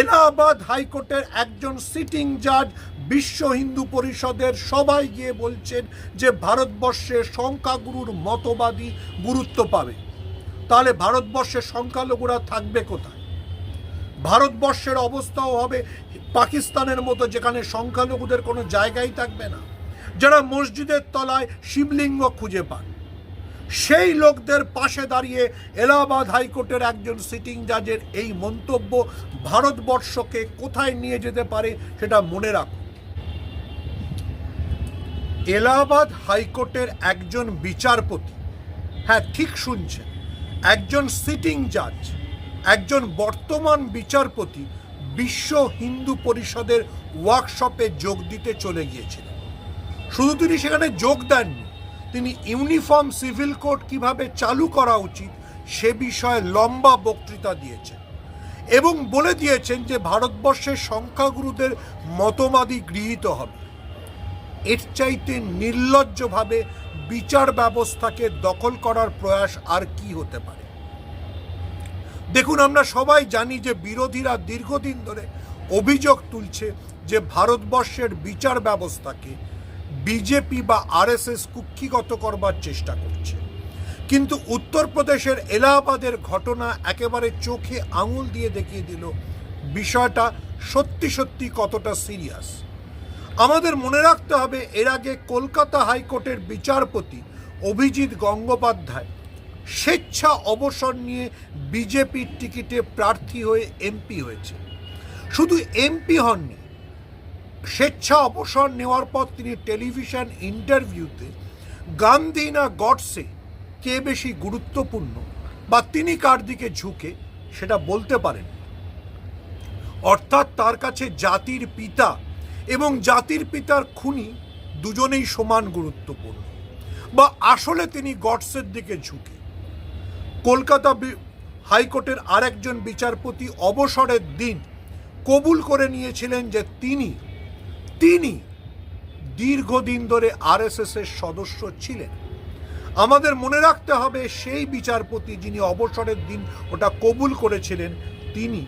এলাহাবাদ হাইকোর্টের একজন সিটিং জাজ বিশ্ব হিন্দু পরিষদের সবাই গিয়ে বলছেন যে ভারতবর্ষে সংখ্যাগুরুর মতবাদী গুরুত্ব পাবে। তাহলে ভারতবর্ষের সংখ্যালঘুরা থাকবে কোথায়? ভারতবর্ষের অবস্থাও হবে পাকিস্তানের মতো যেখানে সংখ্যালঘুদের কোনো জায়গাই থাকবে না। যারা মসজিদের তলায় শিবলিঙ্গ খুঁজে পান সেই লোকদের পাশে দাঁড়িয়ে এলাহাবাদ হাইকোর্টের একজন সিটিং জাজের এই মন্তব্য ভারতবর্ষকে কোথায় নিয়ে যেতে পারে সেটা মনে রাখুন। এলাহাবাদ হাইকোর্টের একজন বিচারপতি হ্যাঁ ঠিক শুনছেন, একজন সিটিং জাজ একজন বর্তমান বিচারপতি বিশ্ব হিন্দু পরিষদের ওয়ার্কশপে যোগ দিতে চলে গিয়েছিলেন। শুধু তিনি সেখানে যোগ দেননি তিনি ইউনিফর্ম সিভিল কোড কীভাবে চালু করা উচিত সে বিষয়ে লম্বা বক্তৃতা দিয়েছেন এবং বলে দিয়েছেন যে ভারতবর্ষের সংখ্যাগুরুদের মতবাদী গৃহীত হবে। এর চাইতে নির্লজ্জভাবে বিচার ব্যবস্থাকে দখল করার প্রয়াস আর কি হতে পারে? দেখুন, আমরা সবাই জানি যে বিরোধীরা দীর্ঘদিন ধরে অভিযোগ তুলছে যে ভারতবর্ষের বিচার ব্যবস্থাকে বিজেপি বা আরএসএস কুক্ষিগত করবার চেষ্টা করছে। কিন্তু উত্তরপ্রদেশের এলাহাবাদের ঘটনা একেবারে চোখে আঙুল দিয়ে দেখিয়ে দিল বিষয়টা সত্যি সত্যি কতটা সিরিয়াস। আমাদের মনে রাখতে হবে, এর আগে কলকাতা হাইকোর্টের বিচারপতি অভিজিৎ গঙ্গোপাধ্যায় স্বেচ্ছা অবসর নিয়ে বিজেপির টিকিটে প্রার্থী হয়ে এমপি হয়েছে। শুধু এমপি হননি স্বেচ্ছা অবসর নেওয়ার পর তিনি টেলিভিশন ইন্টারভিউতে গান্ধী না গডসে কে বেশি গুরুত্বপূর্ণ বা তিনি কার দিকে ঝুঁকে সেটা বলতে পারেন। অর্থাৎ তার কাছে জাতির পিতা এবং জাতির পিতার খুনি দুজনেই সমান গুরুত্বপূর্ণ বা আসলে তিনি গডসের দিকে ঝুঁকে। কলকাতা হাইকোর্টের আরেকজন বিচারপতি অবসরের দিন কবুল করে নিয়েছিলেন যে তিনি তিনি দীর্ঘদিন ধরে আরএসএস এর সদস্য ছিলেন। আমাদের মনে রাখতে হবে, সেই বিচারপতি যিনি অবসরের দিন ওটা কবুল করেছিলেন, তিনি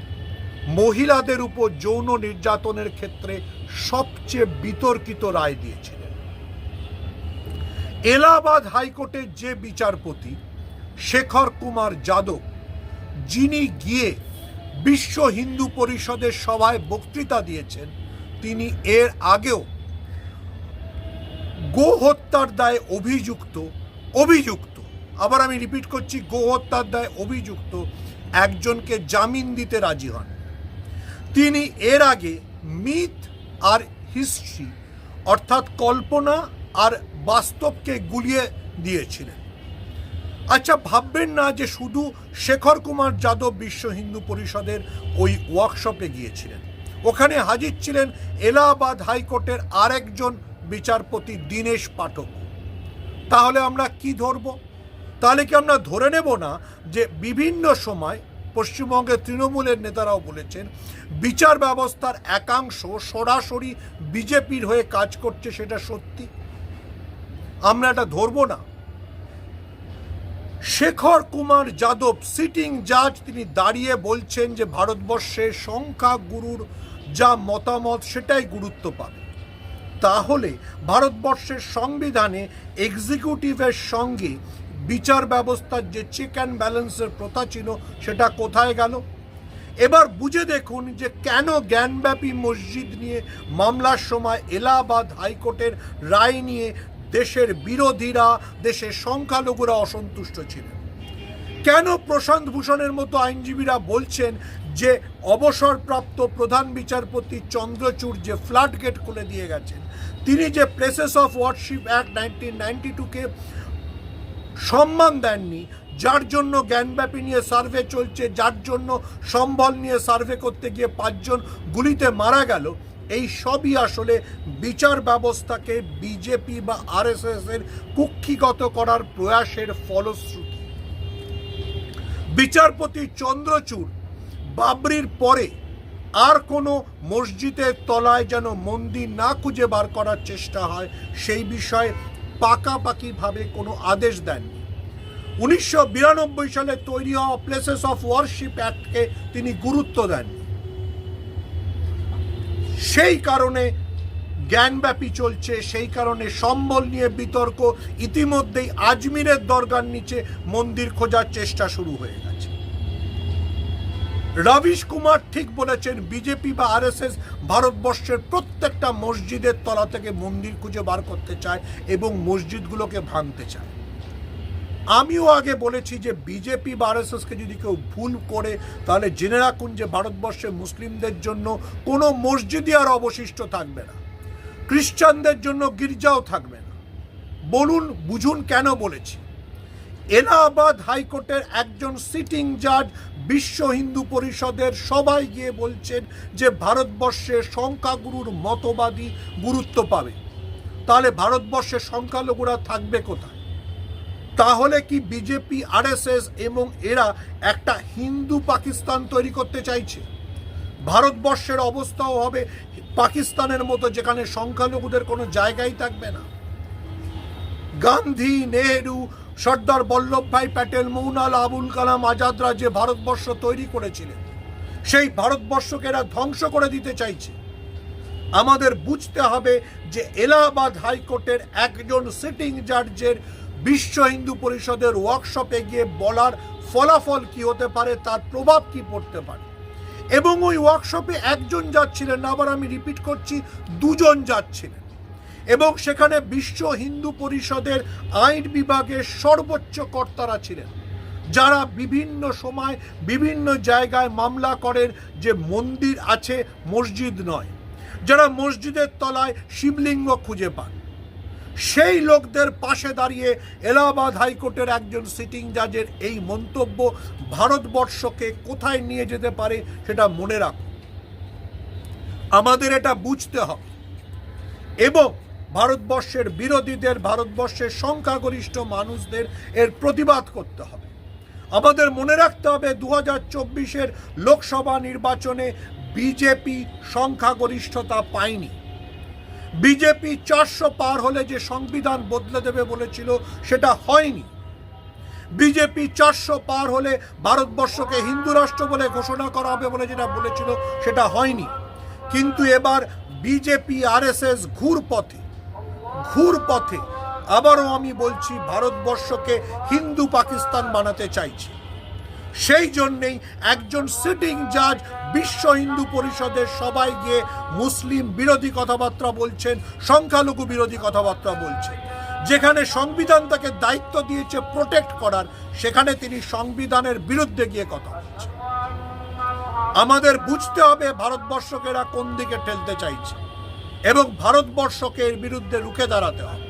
মহিলাদের উপর যৌন নির্যাতনের ক্ষেত্রে সবচেয়ে বিতর্কিত রায় দিয়েছিলেন। এলাহাবাদ হাইকোর্টের যে বিচারপতি শেখর কুমার যাদব, যিনি গিয়ে বিশ্ব হিন্দু পরিষদের সভায় বক্তৃতা দিয়েছেন তিনি এর আগেও গো হত্যার দায়ে অভিযুক্ত অভিযুক্ত। আবার আমি রিপিট করছি গো হত্যার দায়ে অভিযুক্ত একজনকে জামিন দিতে রাজি হন। তিনি এর আগে মিথ আর হিস্ট্রি অর্থাৎ কল্পনা আর বাস্তবকে গুলিয়ে দিয়েছিলেন। আচ্ছা ভাববেন না যে শুধু শেখর কুমার যাদব বিশ্ব হিন্দু পরিষদের ওই ওয়ার্কশপে গিয়েছিলেন। ওখানে হাজির ছিলেন এলাহাবাদ হাইকোর্টের আরেকজন বিচারপতি দীনেশ পাঠক। তাহলে আমরা কি ধরব? তাহলে কি আমরা ধরে নেব না যে বিভিন্ন সময় পশ্চিমবঙ্গের তৃণমূলের নেতারাও বলেছেন, বিচার ব্যবস্থার একাংশ সরাসরি বিজেপির হয়ে কাজ করছে সেটা সত্যি? আমরা এটা ধরবো না? শেখর কুমার যাদব সিটিং জাজ তিনি দাঁড়িয়ে বলছেন যে ভারতবর্ষের সংখ্যা গুরুর যা মতামত সেটাই গুরুত্ব পাবে। তাহলে ভারতবর্ষের সংবিধানে এক্সিকিউটিভের সঙ্গে বিচার ব্যবস্থার যে চেক অ্যান্ড ব্যালেন্সের প্রথা ছিল, সেটা কোথায় গেল? এবার বুঝে দেখুন যে কেন জ্ঞানব্যাপী মসজিদ নিয়ে মামলার সময় এলাহাবাদ হাইকোর্টের রায় নিয়ে দেশের বিরোধীরা, দেশের সংখ্যালঘুরা অসন্তুষ্ট ছিলেন। কেন প্রশান্ত ভূষণের মতো আইনজীবীরা বলছেন যে অবসরপ্রাপ্ত প্রধান বিচারপতি চন্দ্রচূড় যে ফ্ল্যাট গেট খুলে দিয়ে গেছেন, তিনি যে places of worship act nineteen ninety টুকে সম্মান দেননি, যার জন্য জ্ঞানব্যাপী নিয়ে সার্ভে চলছে, যার জন্য সম্বল নিয়ে সার্ভে করতে গিয়ে পাঁচজন গুলিতে মারা গেল, এই সবই আসলে বিচার ব্যবস্থাকে বিজেপি বা আরএসএস এর কুক্ষিগত করার প্রয়াসের ফলশ্রুতি। বিচারপতি চন্দ্রচূড় বাবরির পরে আর কোনো মসজিদের তলায় যেন মন্দির না খুঁজে বার করার চেষ্টা হয়, সেই বিষয়ে পাকাপাকিভাবে কোনো আদেশ দেননি। উনিশশো বিরানব্বই সালে তৈরি হওয়া প্লেসেস অফ ওয়ারশিপ অ্যাক্টকে তিনি গুরুত্ব দেননি। সেই কারণে জ্ঞানব্যাপী চলছে, সেই কারণে সম্বল নিয়ে বিতর্ক, ইতিমধ্যেই আজমিরের দরগার নিচে মন্দির খোঁজার চেষ্টা শুরু হয়ে গেছে। রবিশ কুমার ঠিক বলেছেন বিজেপি বা আরএসএস ভারতবর্ষের প্রত্যেকটা মসজিদের তলা থেকে মন্দির খুঁজে বার করতে চায় এবং মসজিদগুলোকে ভাঙতে চায়। আমিও আগে বলেছি যে বিজেপি বা আরএসএসকে যদি কেউ ভুল করে, তাহলে জেনে রাখুন যে ভারতবর্ষে মুসলিমদের জন্য কোনো মসজিদই আর অবশিষ্ট থাকবে না। খ্রিস্টানদের জন্য গির্জাও থাকবে না। বলুন, বুঝুন কেন বলেছি? এলাহাবাদ হাইকোর্টের একজন সিটিং জাজ বিশ্ব হিন্দু পরিষদের সবাই গিয়ে বলছেন যে ভারতবর্ষে সংখ্যাগুরুর মতবাদী গুরুত্ব পাবে। তাহলে ভারতবর্ষের সংখ্যালঘুরা থাকবে কোথায়? তাহলে কি বিজেপি আরএসএস এবং এরা একটা হিন্দু পাকিস্তান তৈরি করতে চাইছে? ভারতবর্ষের অবস্থাও হবে পাকিস্তানের মতো যেখানে সংখ্যালঘুদের কোনো জায়গাই থাকবে না। গান্ধী নেহেরু, সর্দার বল্লভভাই প্যাটেল মৌনাল আবুল কালাম আজাদরা যে ভারতবর্ষ তৈরি করেছিলেন, সেই ভারতবর্ষকে এরা ধ্বংস করে দিতে চাইছে। আমাদের বুঝতে হবে যে এলাহাবাদ হাইকোর্টের একজন সিটিং জাজের বিশ্ব হিন্দু পরিষদের ওয়ার্কশপে গিয়ে বলার ফলাফল কি হতে পারে, তার প্রভাব কি পড়তে পারে? এবং ওই ওয়ার্কশপে একজন যাচ্ছিলেন আবার আমি রিপিট করছি, দুজন যাচ্ছিলেন এবং সেখানে বিশ্ব হিন্দু পরিষদের আইন বিভাগের সর্বোচ্চ কর্তারা ছিলেন। যারা বিভিন্ন সময় বিভিন্ন জায়গায় মামলা করেন যে মন্দির আছে, মসজিদ নয়। যারা মসজিদের তলায় শিবলিঙ্গ খুঁজে পান। সেই লোকদের পাশে দাঁড়িয়ে এলাহাবাদ হাইকোর্টের একজন সিটিং জাজের এই মন্তব্য ভারতবর্ষকে কোথায় নিয়ে যেতে পারে সেটা মনে রাখুন। আমাদের এটা বুঝতে হবে। এবং ভারতবর্ষের বিরোধীদের, ভারতবর্ষের সংখ্যাগরিষ্ঠ মানুষদের এর প্রতিবাদ করতে হবে। আমাদের মনে রাখতে হবে দু হাজার চব্বিশের লোকসভা নির্বাচনে বিজেপি সংখ্যাগরিষ্ঠতা পায়নি। বিজেপি চারশো পার হলে যে সংবিধান বদলে দেবে বলেছিল, সেটা হয়নি। বিজেপি চারশো পার হলে ভারতবর্ষকে হিন্দু রাষ্ট্র বলে ঘোষণা করা হবে বলে যেটা বলেছিল, সেটা হয়নি। কিন্তু এবার বিজেপি, আরএসএস ঘুর পথে ঘুর পথে। আবারও আমি বলছি, ভারতবর্ষকে হিন্দু পাকিস্তান বানাতে চাইছে। সেই জন্যেই একজন সিটিং জাজ বিশ্ব হিন্দু পরিষদের সবাই গিয়ে মুসলিম বিরোধী কথাবার্তা বলছেন, সংখ্যালঘু বিরোধী কথাবার্তা বলছেন। যেখানে সংবিধান তাকে দায়িত্ব দিয়েছে প্রোটেক্ট করার, সেখানে তিনি সংবিধানের বিরুদ্ধে গিয়ে কথা বলছেন। আমাদের বুঝতে হবে ভারতবর্ষকে এরা কোন দিকে ঠেলতে চাইছে। এবং ভারতবর্ষকে এর বিরুদ্ধে রুখে দাঁড়াতে হবে।